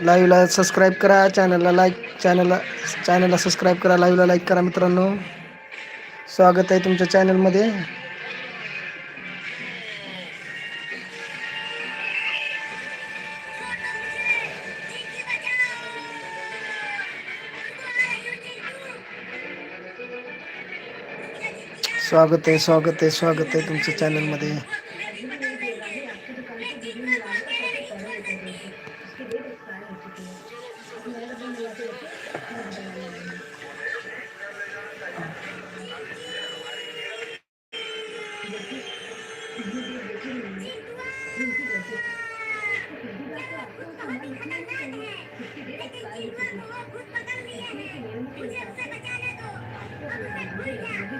लाईव्हला सबस्क्राईब करा चॅनलला लाईक चॅनलला चॅनलला सबस्क्राईब करा लाईव्हला लाईक करा मित्रांनो. स्वागत आहे तुमच्या चॅनलमध्ये स्वागत आहे स्वागत आहे स्वागत आहे तुमच्या चॅनलमध्ये जंगल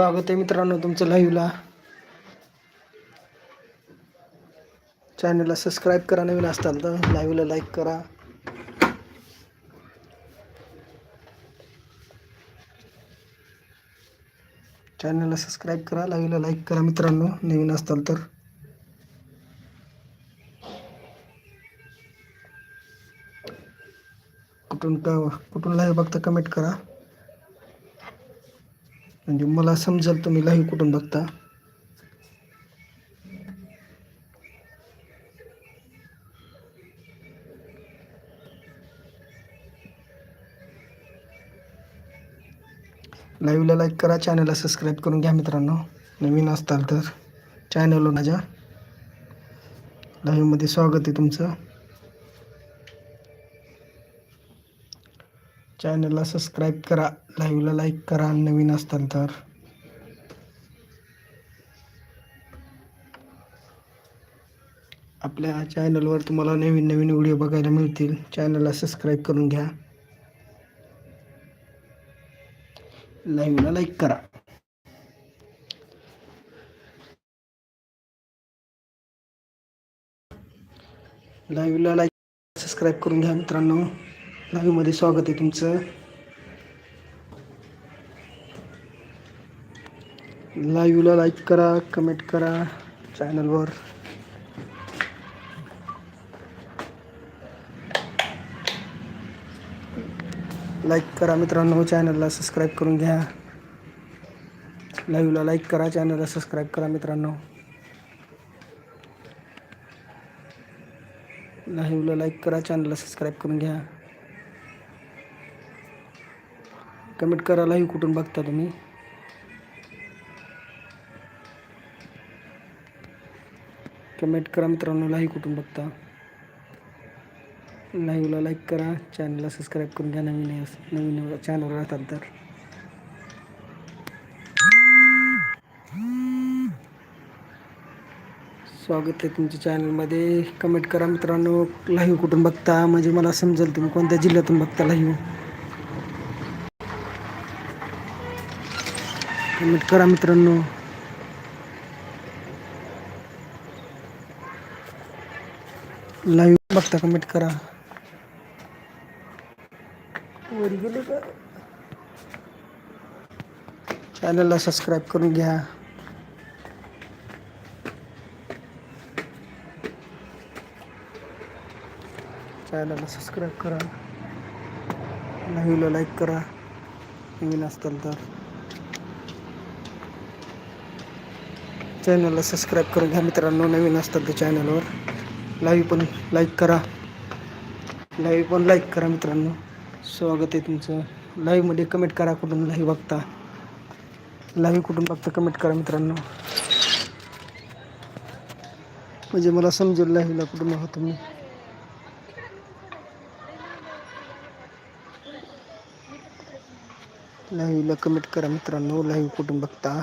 स्वागत आहे मित्रांनो तुमचं लाईव्हला चॅनलला सबस्क्राईब करा नवीन असताल तर लाईव्हला लाईक करा. चॅनलला सबस्क्राईब करा लाईव्हला लाईक करा मित्रांनो नवीन असताल तर. कुठून का कुठून लाईव्ह बघता कमेंट करा. म्हणजे मला समजेल तुम्ही लाईव्ह कुठून बघता? लाईव्हला लाईक करा चॅनलला सबस्क्राईब करून घ्या मित्रांनो. नवीन असताल तर चॅनलवर माझ्या लाईव्हमध्ये स्वागत आहे तुमचं. चॅनलला सबस्क्राईब करा लाईव्हला लाईक करा नवीन असताल तर. आपल्या चॅनलवर तुम्हाला नवीन नवीन व्हिडिओ बघायला मिळतील. चॅनलला सबस्क्राईब करून घ्या. लाईव्हला लाईक करा. लाईव्हला लाईक सबस्क्राईब करून घ्या मित्रांनो. नवीमध्ये स्वागत आहे तुमचं. लाईव्हला लाईक करा कमेंट करा चॅनलवर लाईक करा मित्रांनो चॅनलला सबस्क्राईब करून घ्या. लाईव्हला लाईक करा चॅनलला सबस्क्राईब करा मित्रांनो. लाईव्हला लाईक करा चॅनलला सबस्क्राईब करून घ्या. कमेंट करा कुठून बघता तुम्ही? कमेंट करा मित्रांनो लाईव्ह कुठून बघता? लाईव्हला लाईक करा चॅनलला सबस्क्राईब करून घ्या नवीन नवीन चॅनल राहतात तर. स्वागत आहे तुमच्या चॅनलमध्ये. कमेंट करा मित्रांनो लाईव्ह कुठून बघता? म्हणजे मला समजेल तुम्ही कोणत्या जिल्ह्यातून बघता लाईव्ह कमेंट करा मित्रांनो. लाईव्ह बघता कमेंट करा. वर गेले का? चॅनलला सबस्क्राईब करून घ्या. चॅनलला सबस्क्राईब करा. लाईव्हला लाईक करा. नवीन असताल तर. चॅनलला सबस्क्राईब करून घ्या मित्रांनो नवीन असतात त्या चॅनलवर. लाईव्ह पण लाईक करा. लाईव्ह पण लाईक करा मित्रांनो. स्वागत आहे तुमचं. लाईव्हमध्ये कमेंट करा कुठून लाईव्ह बघता. लाईव्ह कुठून बघता कमेंट करा मित्रांनो. म्हणजे मला समजेल लाईव्हला कुठून आहात तुम्ही. लाईव्हला कमेंट करा मित्रांनो. लाईव्ह कुठून बघता.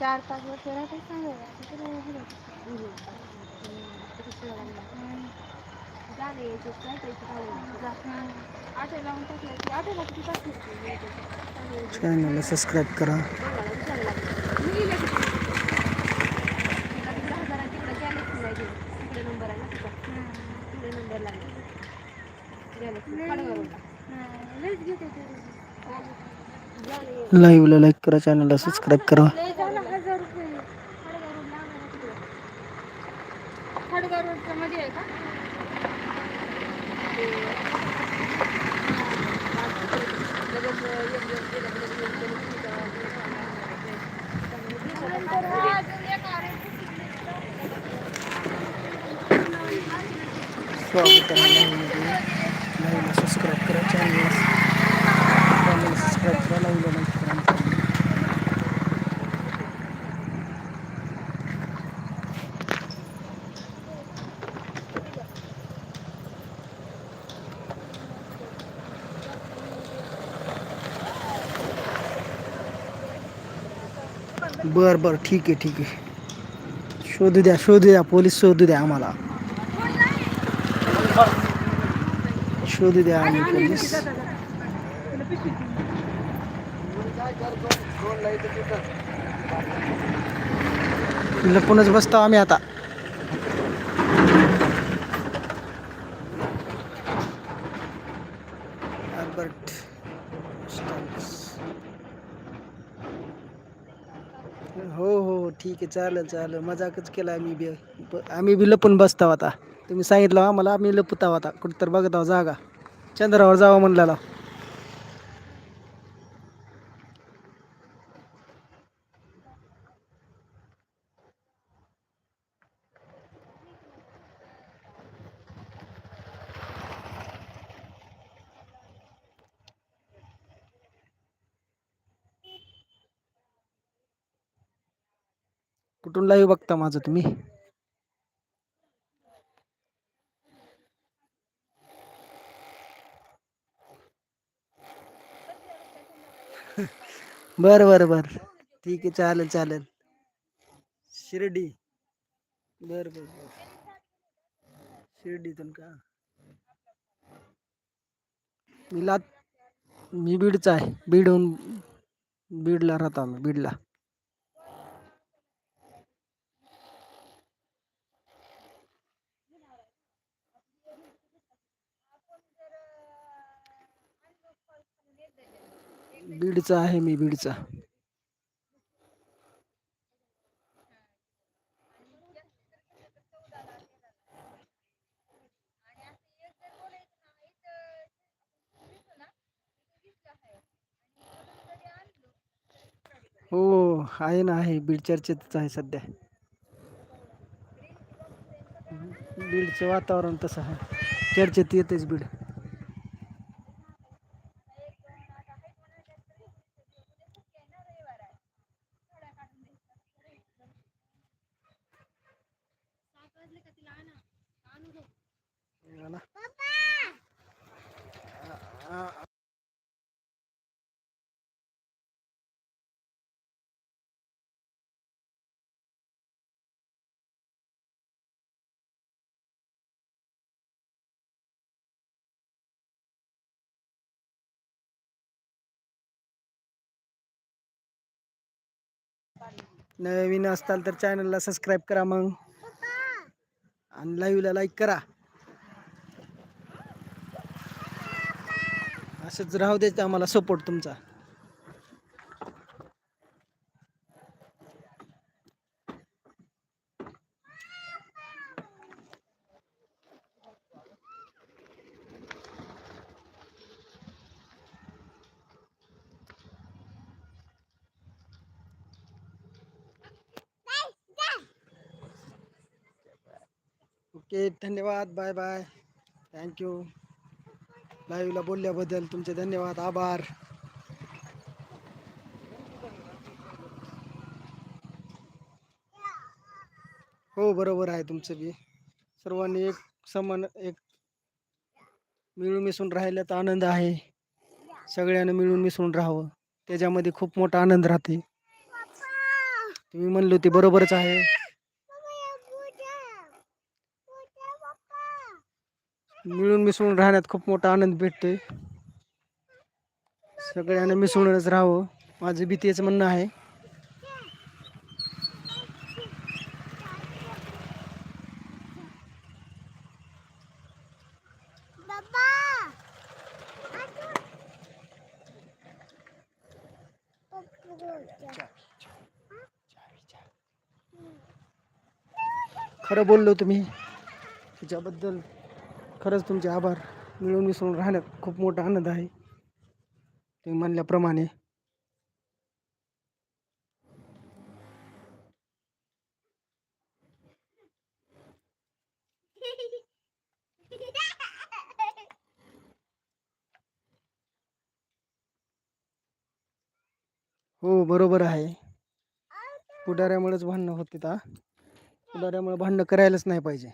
चार पाच वर्ष राहते सांगायचं चॅनलला सबस्क्राईब करा. लाईव्हला लाईक करा चॅनलला सबस्क्राईब करा. स्वागत आहे लाईव्हमध्ये लाईव्हला सबस्क्राईब करा चॅनलला चॅनलला सबस्क्राईब करा लाईव्हला लाईक करा मित्रांनो. बर बर ठीक आहे ठीक आहे. शोधू द्या शोधू द्या पोलीस शोधू द्या आम्हाला. शोधू द्या आम्ही पोलीस. लपूनच बसतो आम्ही आता अल्बर्ट स्टॅम्प्स. हो हो ठीक आहे चालेल चालेल. मजाकच केला आम्ही बी. ब- आम्ही बी लपून बसताव आता. तुम्ही सांगितलं आम्हाला आम्ही लपताव आता. कुठं तर बघत आहो जागा. चंद्रावर जावं म्हणलेला कुठून लाईव्ह बघता माझं तुम्ही? बर बर बर. ठीक आहे, चालेल चालेल. शिर्डी. बर बर बर. शिर्डीतून का? मी लात मी बीडचा आहे. बीडहून बीडला राहतो आम्ही, बीडला. बीडचा आहे मी बीडचा. हो आहे ना आहे. बीड चर्चेतच आहे सध्या. बीडचं वातावरण तसं आहे. चर्चेत येतेच बीड. नवीन असताल तर चॅनलला सबस्क्राईब करा मग. आणि लाईव्हला लाईक करा. असंच राहू द्यायचं आम्हाला सपोर्ट तुमचा ओके धन्यवाद बाय बाय. थँक्यू लाईव्हला बोलल्याबद्दल तुमचे धन्यवाद आभार. हो बरोबर आहे तुमचं बी. सर्वांनी एक समान एक मिळून मिसळून राहिल्यात आनंद आहे. सगळ्यांना मिळून मिसळून राहावं. त्याच्यामध्ये खूप मोठा आनंद राहते. तुम्ही म्हणलो ते बरोबरच आहे. मिळून मिसळून राहण्यात खूप मोठा आनंद भेटतोय. सगळ्यांना मिसळूनच राहावं. माझं बी तेच म्हणणं आहे. खरं बोललो तुम्ही. त्याच्याबद्दल खरंच तुमचे आभार मिळून मिसळून राहण्यात खूप मोठा आनंद आहे. तुम्ही म्हणल्याप्रमाणे. हो बरोबर आहे. पुढाऱ्यामुळेच भांडणं होते ता पुढाऱ्यामुळे भांडणं करायलाच नाही पाहिजे.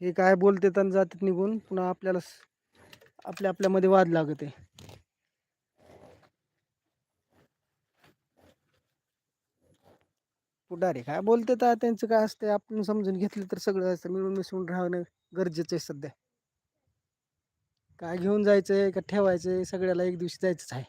हे काय बोलते आणि जातात निघून पुन्हा आपल्याला आपल्या आपल्यामध्ये वाद लागते. पुढारी काय बोलते तर त्यांचं काय असते आपण समजून घेतलं तर सगळं असं मिळून मिसळून राहणं गरजेचं आहे सध्या. काय घेऊन जायचंय का ठेवायचंय सगळ्याला एक दिवशी जायचंच आहे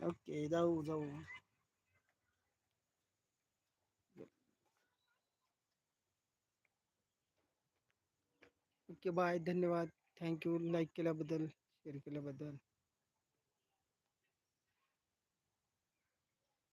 ओके जाऊ जाऊ ओके बाय धन्यवाद. थँक्यू लाईक केल्याबद्दल शेअर केल्याबद्दल.